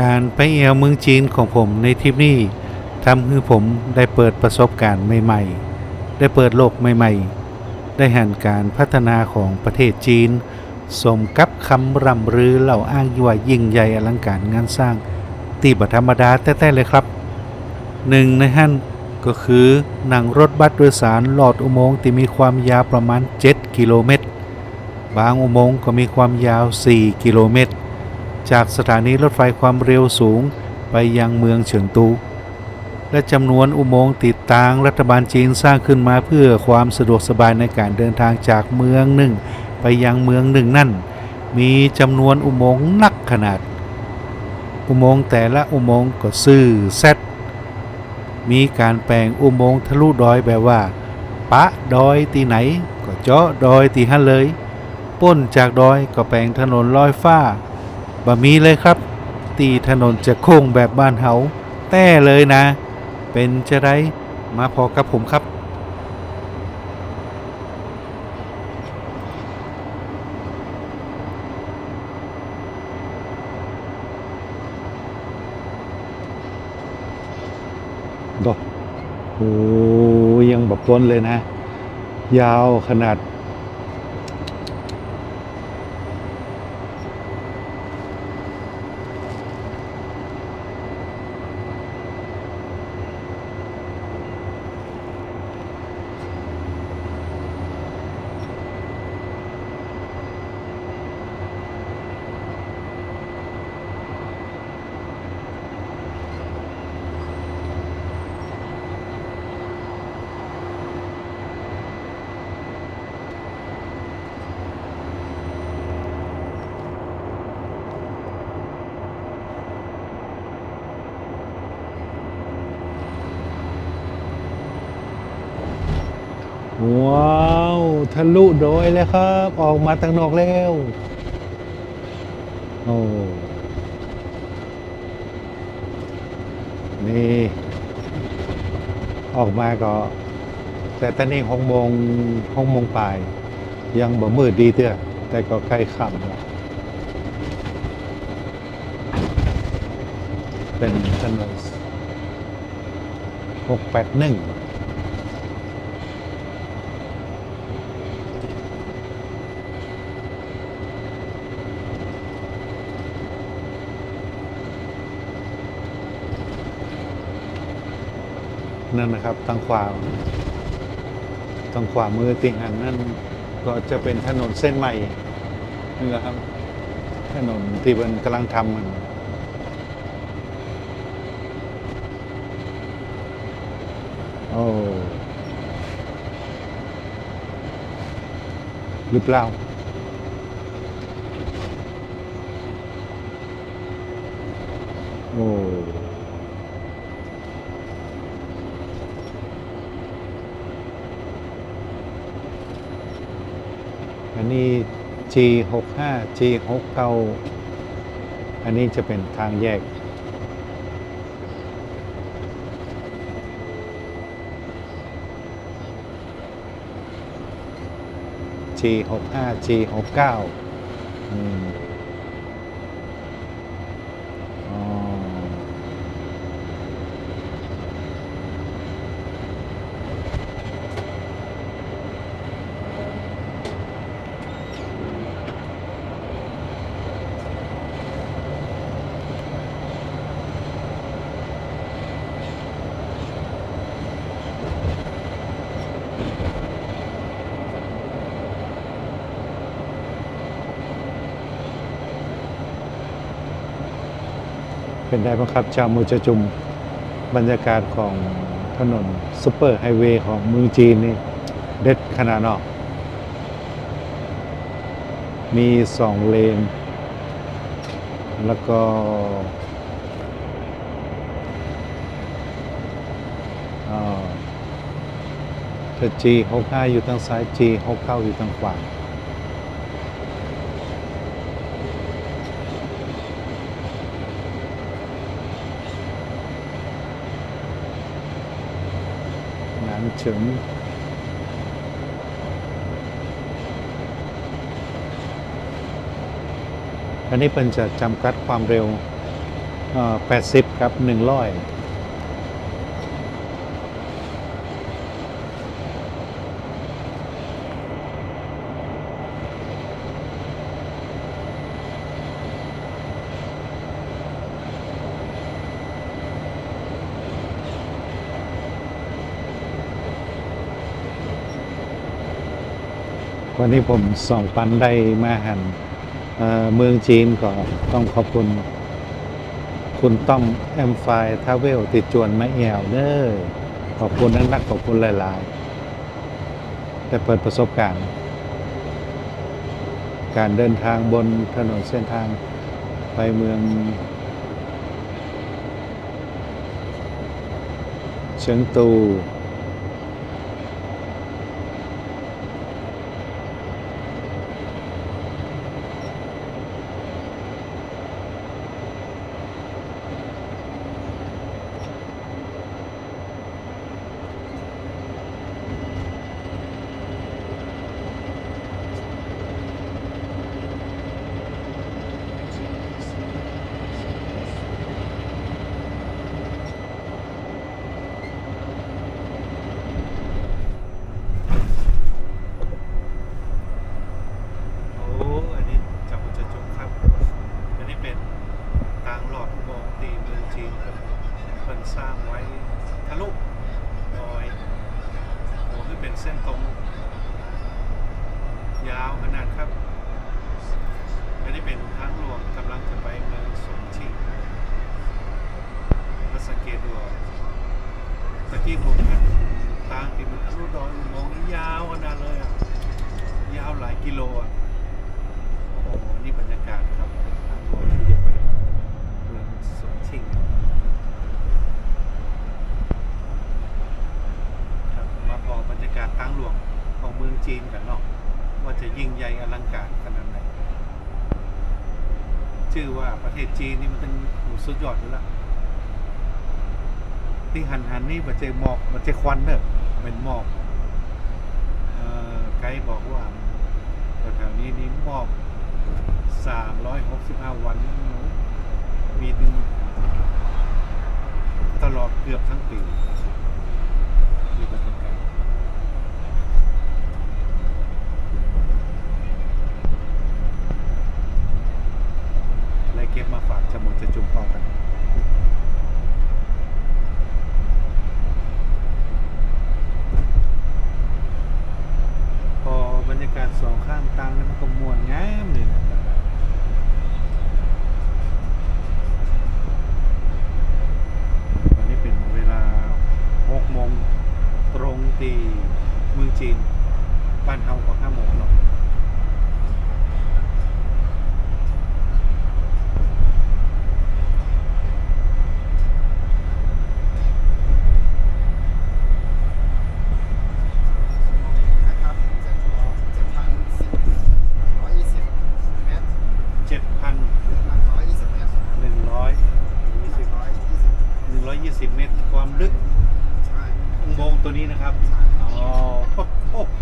การไปเอียวเมืองจีนของผมในทริปนี้ทำให้ผมได้เปิดประสบการณ์ใหม่ๆ ได้เปิดโลกใหม่ๆ ได้เห็นการพัฒนาของประเทศจีน สมกับคำร่ำรือเหล่าอ้างยวายิ่งใหญ่อลังการงานสร้างตีบธรรมดาแต้ๆเลยครับหนึ่งในฮั่นก็คือหนังรถบัสโดยสารหลอดอุโมงค์ที่มีความยาวประมาณ 7 กิโลเมตร บางอุโมงค์ก็มีความยาว 4 กิโลเมตร จากสถานีรถไฟความเร็วสูงไปยังเมืองเฉิงตู และจำนวนอุโมงค์ติดตางรัฐบาลจีนสร้างขึ้นมาเพื่อความสะดวกสบายในการเดินทางจากเมืองหนึ่ง ไปยังเมืองหนึ่งนั่น มีจำนวนอุโมงค์นักขนาด อุโมงค์แต่ละอุโมงค์ก็ซื่อแซดมีการแปลงอุโมงค์ทะลุดอยแบบว่า ปะดอยตีไหน ก็เจาะดอยตีฮันเลย ป้นจากดอยก็แปลงถนนลอยฟ้า บะมีเลยครับ ตีถนนจะโค้งแบบบ้านเฮาแต่เลยนะ เป็นจะได้มาพอกับผมครับ ดอกโอ้ยังแบบล้นเลยนะ ยาวขนาด ว้าวทะลุโดยเลยครับ ออกมาตั้งนอกแล้วโอ้นี่ ออกมาก็ แต่ตอนนี้หกโมงหกโมงปลาย ยังบ่มืดดีเตื้อแต่ก็ใกล้ค่ำแล้วเป็นถนนหกแปดหนึ่ง นั่นนะครับทางขวาทางขวามือติงหันนั่นก็จะเป็นถนนเส้นใหม่นี่แหละครับ ถนนที่มันกำลังทำมันโอ้หรือเปล่าโอ้ อันนี้ G65 G69 อันนี้จะเป็นทางแยก G65 G69 อืม เป็นได้บ้างครับ ชาวมูจะจุมบรรยากาศของถนนซุปเปอร์ไฮเวย์ของเมืองจีนนี่ เด็ดขนาดนาะมีสองเลน แล้วก็อ่าถ้า G65 อยู่ทางซ้าย G69 อยู่ทางขวา ถึง อันนี้เป็นจะจำกัดความเร็ว 80 ครับ100 วันนี้ผมส่องปันได้มาหันเเมืองจีนก็ต้องขอบคุณ คุณต้อมแอมไฟทาเวลติดจวนมาแอวเด้อขอบคุณนักนักๆขอบคุณหลายๆแต่เปิดประสบการณ์ การเดินทางบนถนนเส้นทางไปเมืองเฉิงตู โอ้ อันนี้จับจะจงครับ อันนี้เป็นทางหลอดอุโมงค์ตีเมืองจีนครับ เพิ่นสร้างไว้ทะลุดอยโอ้คือเป็นเส้นตรง ยาวขนาดครับอันนี้เป็นทางหลวงกำลังจะไปเมืองสงชิงมาสังเกตดูเอาตะกี้ผมเห็นทางที่มันทะลุดอยอุโมงค์นี่ยาวขนาดเลยอะ ยาวหลายกิโลอะ โอ้โห นี่บรรยากาศครับทางหลวงที่จะไปเมืองสงชิงครับมาพอบรรยากาศทางหลวงของเมืองจีนกันเนาะว่าจะยิ่งใหญ่อลังการขนาดไหน ชื่อว่าประเทศจีนนี่ มันเป็นโหสุดยอดอยู่ล้วที่หันหันนี่บัจเจหมอกบัจเจควันเด้อเป็นหมอกไกด์บอกว่าแถวๆนี้นี่มอยหกสิบ365วัน มีถึงตลอดเกือบทั้งปีมีบรรยากาศและเก็บมาฝากจมูกจะจุ่มพอกัน พอบรรยากาศสองข้างตังแล้วมันก็มวนงามเลยนะวันนี้เป็นเวลา6โมงตรงตีเมืองจีน บ้านเฮาก็5โมงเนาะ นะครับเจ็ดร้อยเจ็ดพันสิบร้อยยี่สิบเมตร 7,120 หลักร้อยยี่สิบเมตรหลักร้อยยี่สิบ 120 เมตร ความลึก ใช่ อุโมงค์ตัวนี้นะครับ ใช่ อ๋อโอ้โห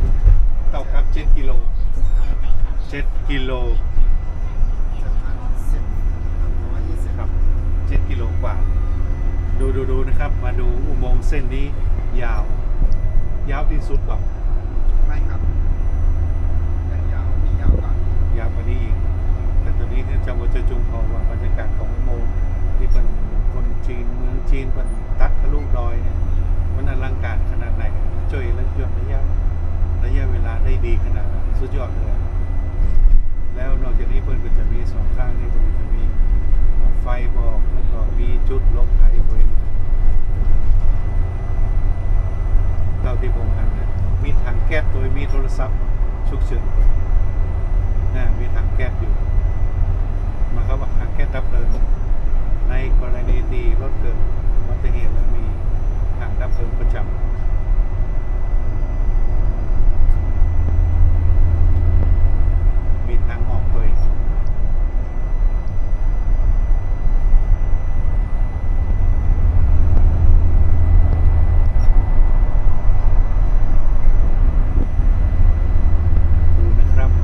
เท่ากับ 7 กิโล 7 กิโล เจ็ดพันสิบหลักร้อยยี่สิบ ครับเจ็ดกิโลกว่า ดูดูดูนะครับ มาดูอุโมงค์ เส้นนี้ยาวยาวที่สุดแบบก ไม่ครับยังยาวมียาวกว่ายาวกว่านี้อีก แต่ตัวนี้คือจังหวัดจะจุงพอว่าบรรยากาศของอุโมงค์ที่เป็นคนจีนเมืองจีนเป็นตัดทะลุดอยเนี่ยมันอลังการขนาดไหนช่วยและย่นระยะระยะเวลาได้ดีขนาดไหนสุดยอดเลย แล้วนอกจากนี้เพิ่นก็จะมีสองข้างนี่เพิ่นก็จะมีไฟบอกแล้วก็มีจุดหลบภัยบริเวณเท่าที่ผมหันนะมีถังแก๊สโดยมีโทรศัพท์ฉุกเฉินตัวนะมีถังแก๊สอยู่หมายความว่าถังแก๊สดับเพลิงในกรณีที่รถเกิดอุบัติเหตุแล้วมีถังดับเพลิงประจำมีทางออกตัวเองดูนะครับ อ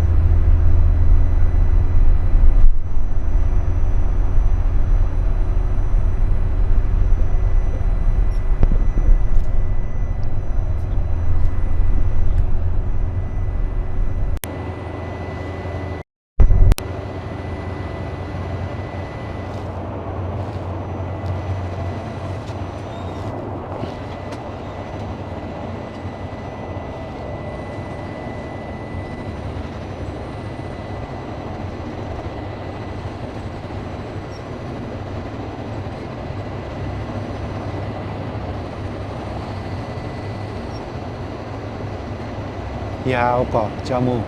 ยาวกว่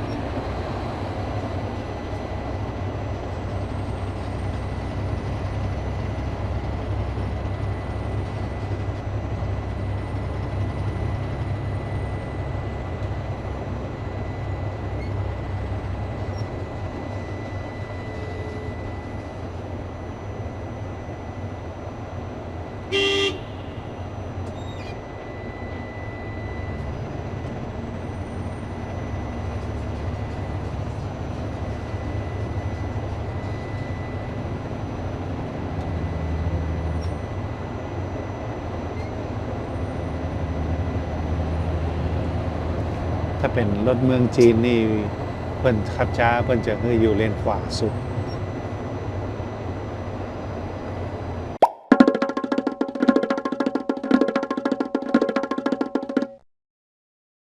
เป็นรถเมืองจีนนี่เพิ่นขับช้าเพิ่นจะคืออยู่เลนขวาสุด